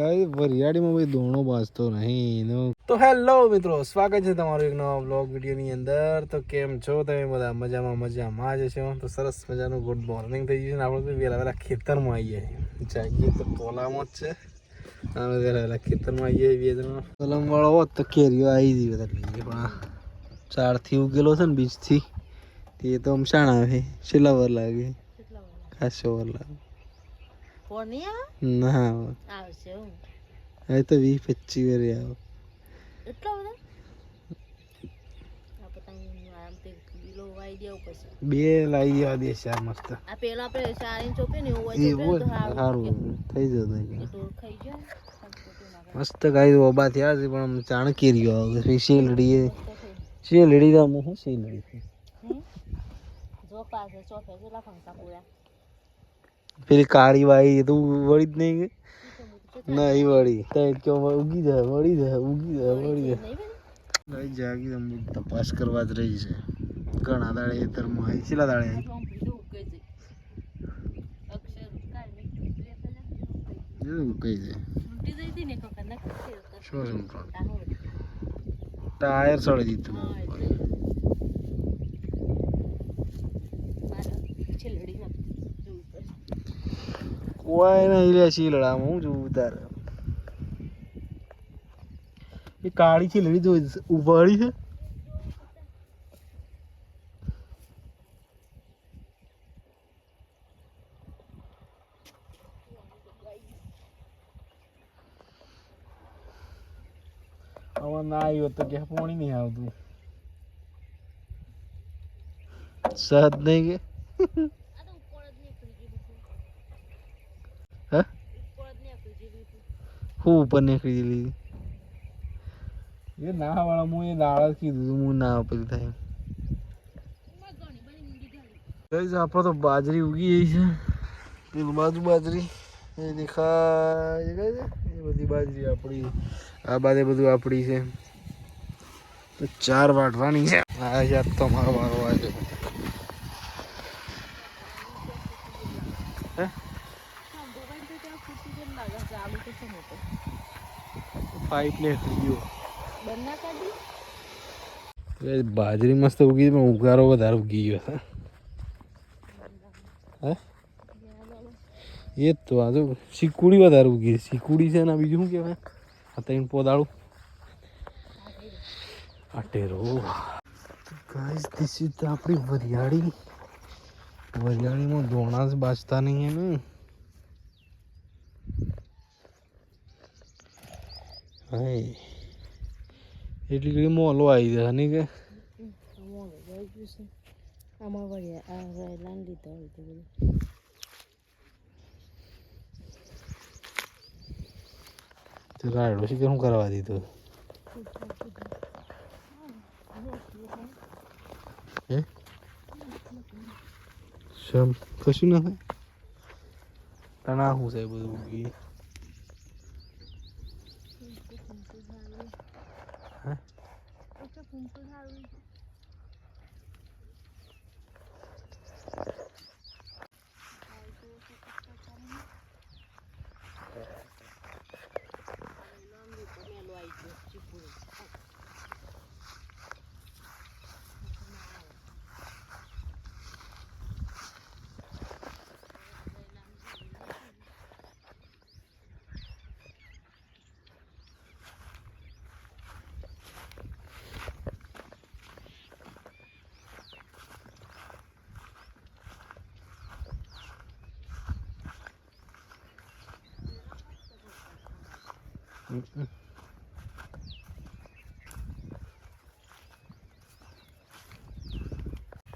વરિયાળીમાં ભાઈ દોણો બાજતો નહીં તો હેલો મિત્રો, સ્વાગત છે તમારું એક નવા બ્લોગ વિડીયોની અંદર. તો કેમ છો તમે બધા? મજામાં મજામાં જ છો તો સરસ મજાનું ગુડ મોર્નિંગ થઈ ગયું છે આપણે વહેલા વહેલા ખેતરમાં આવીએ જાગીએ તો ટોલામાં જ છે. અમે વહેલા વહેલા ખેતરમાં આવીએ બે જણા. કલમ વાળો હોત તો કેરીઓ આવી જઈ બધા લઈએ, પણ ચારથી ઉગેલો છે ને બીજથી, તે તો આમ શાણ આવે છેલ્લા વાર લાગે. ખાસો વાર લાગે. ના આવશે હવે તો વીસ પચીસ વારે આવો એટલો બધો બે લાવી દેવા દે ચાર મસ્ત આ પેલો આપણે સારી ચોપે ને એવું હોય એવું તો જ સારું થઈ જતું મસ્ત ગાય ઓબા થયા છે પણ ચાણ કેરીઓ આવે છે શેલડી શેલડી તો શું શેલડી જો પાસે ચોફે કેટલા પૂરા પેલી કાળી વાઈ તો વળી જ નહીં ગઈ ના વળી. તઈ કયો ઉગી જાય વળી જાય ઉગી જાય વળી જાય. નહીં જાગી અમુક તપાસ કરવા જ રહી છે. ઘણા દાડે એતરમાં આવી છેલ્લા દાડે આવી કઈ ટાયર સડી દીધું હા એટલે મારા છેલડીમાં જોવું પડશે કોઈ નહીં લે શીલડામાં હું જોઉં તારે એ કાળી શીલડી જોઈ ઉપાડી છે હવે ના આવ્યો તો કે પોણી નહીં આવતું સહજ નહીં કે આ તો ઉપર જ નીકળી ગયું હે ઉપર જ નીકળી ગયું હું ઉપર નીકળી ગયેલી એ ના વાળા હું એ જ કીધું હતું હું ના પેલી થાય. ગઈસ આપણે તો બાજરી ઉગી ગઈ છે. પેલું બાજુ બાજરી, એ દેખાય ગઈ છે? એ બધી બાજરી આપણી આ બાજુ બધું આપણી છે. તો ચાર વાટવાની છે. આ યાદ તો મારો વારો આવ્યો હે પાઇપ ને ગયો એ બાજરી મસ્ત ઉગી પણ ઉગારો વધારે ઉગી ગયો છે. હે? એ જ તો આ શીકુડી વધારે ઉગી છે શીકુડી છે ને બીજું શું કહેવાય? આ ત્રણ પોદાળું. અટેરો ગાઈસ ધીસ ઇઝ આપણી વરિયાળી. વરિયાળીમાં ધોણા જ બાજતા નહીં હે ને હાય એટલી ઘડી મોલો આવી જાય નહીં કે? શું કરવા દીધો? હે? શમ કશું ના થાય તણા શું છે બધું ઉગી હે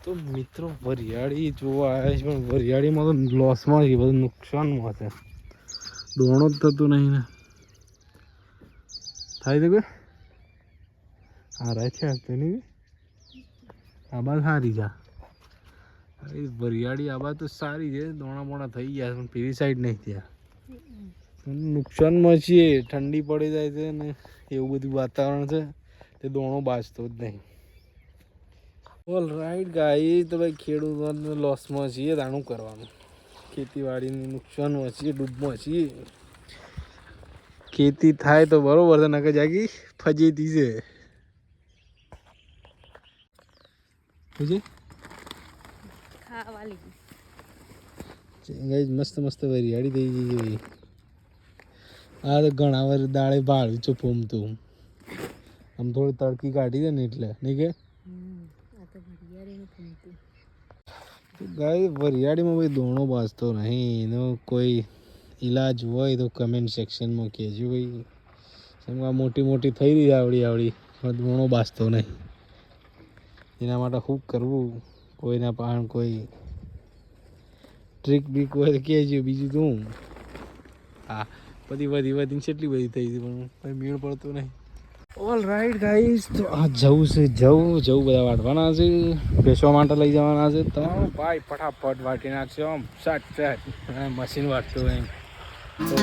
તો મિત્રો, વરિયાળી જોવા આવ્યા છે, પણ વરિયાળીમાં તો લોસમાં છે, બધું નુકસાનમાં છે દોણો જ થતું નહીં ને. થાય તો કોઈ? હા રાય છે તેની નહીં સારી એ વરિયાળી આબા તો સારી છે, દોણા મોણા થઈ ગયા પણ પેલી સાઈડ નહીં થયા. નુકસાનમાં છીએ ઠંડી પડી જાય છે ને એવું બધું વાતાવરણ છે તે દોણો બાજતો જ નહીં. ઓલ રાઈટ ગાય તો ભાઈ ખેડૂતો લોસમાં છીએ તાણું કરવાનું. ખેતીવાડીનું નુકસાનમાં છીએ ડૂબમાં છીએ. ખેતી થાય તો બરોબર છે નકર જાગી ફજેતી છે. મસ્ત મસ્ત વરિયાળી થઈ ગઈ ભાઈ આ તો ઘણા વાર દાળે ભાળ્યું છે ફોમતું આમ થોડી તડકી કાઢી દે ને એટલે નહીં કે? તો ગાય વરિયાળીમાં ભાઈ દોણો બાજતો નહીં. એનો કોઈ ઈલાજ હોય તો કમેન્ટ સેક્શનમાં કહેજો ભાઈ. કેમ આ મોટી મોટી થઈ રહી આવડી આવડી પણ દોણો બાજતો નહીં. એના માટે શું કરવું? કોઈના પાણ કોઈ ટ્રીક બીક હોય તો કહેજો. બીજું તો હું હા. બધી વધી વધીને કેટલી બધી થઈ હતી પણ કંઈ મેળ પડતો નહીં. ઓલ રાઈટ ગાઈઝ તો આ જવું છે, જવું જવું બધા વાટવાના છે. બેસવા માટે લઈ જવાના છે. તો ભાઈ, ફટાફટ વાટી નાખશો આમ સટ સટ મશીન વાટતું એમ. તો